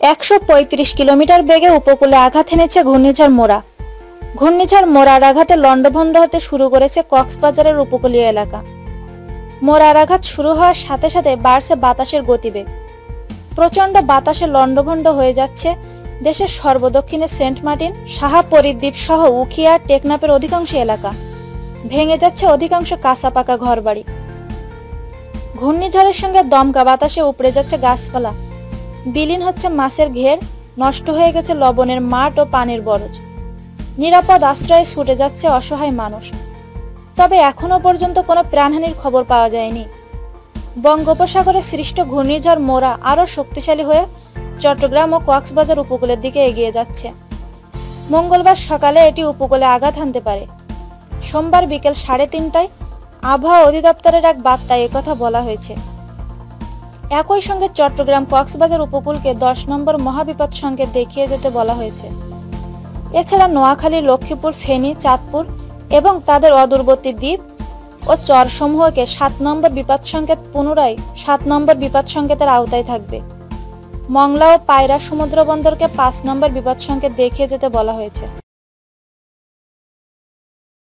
একশো পঁয়ত্রিশ কিলোমিটার বেগে উপকূলে আঘাত এনেছে ঘূর্ণিঝড় মোরা। ঘূর্ণিঝড় মোরার আঘাতে লণ্ডভণ্ড হতে শুরু করেছে কক্সবাজারের উপকূলীয় এলাকা। মোরার আঘাত শুরু হওয়ার সাথে সাথে বাড়ছে বাতাসের গতিবেগ। প্রচণ্ড বাতাসে লণ্ডভণ্ড হয়ে যাচ্ছে দেশের সর্বদক্ষিণে সেন্ট মার্টিন, সাহা, পরিদ্বীপ সহ উখিয়া টেকনাপের অধিকাংশ এলাকা। ভেঙে যাচ্ছে অধিকাংশ কাঁচা পাকা ঘরবাড়ি। ঘূর্ণিঝড়ের সঙ্গে দমকা বাতাসে উপড়ে যাচ্ছে গাছপালা। বিলীন হচ্ছে মাছের ঘের, নষ্ট হয়ে গেছে লবণের মাঠ ও পানির বরজ। নিরাপদ আশ্রয়ে ছুটে যাচ্ছে অসহায় মানুষ। তবে এখনও পর্যন্ত কোনো প্রাণহানির খবর পাওয়া যায়নি। বঙ্গোপসাগরে সৃষ্ট ঘূর্ণিঝড় মোরা আরও শক্তিশালী হয়ে চট্টগ্রাম ও কক্সবাজার উপকূলের দিকে এগিয়ে যাচ্ছে। মঙ্গলবার সকালে এটি উপকূলে আঘাত হানতে পারে। সোমবার বিকেল সাড়ে তিনটায় আবহাওয়া অধিদপ্তরের এক বার্তায় একথা বলা হয়েছে। একই সঙ্গে চট্টগ্রাম কক্সবাজার উপকূলকে দশ নম্বর মহাবিপদ সংকেত দেখিয়ে যেতে বলা হয়েছে। এছাড়া নোয়াখালী, লক্ষ্মীপুর, ফেনী, চাঁদপুর এবং তাদের অদূরবর্তী দ্বীপ ও চরসমূহকে সাত নম্বর বিপদ সংকেত পুনরায় সাত নম্বর বিপদ সংকেতের আওতায় থাকবে। মংলা ও পায়রা সমুদ্র বন্দরকে পাঁচ নম্বর বিপদ সংকেত দেখিয়ে যেতে বলা হয়েছে।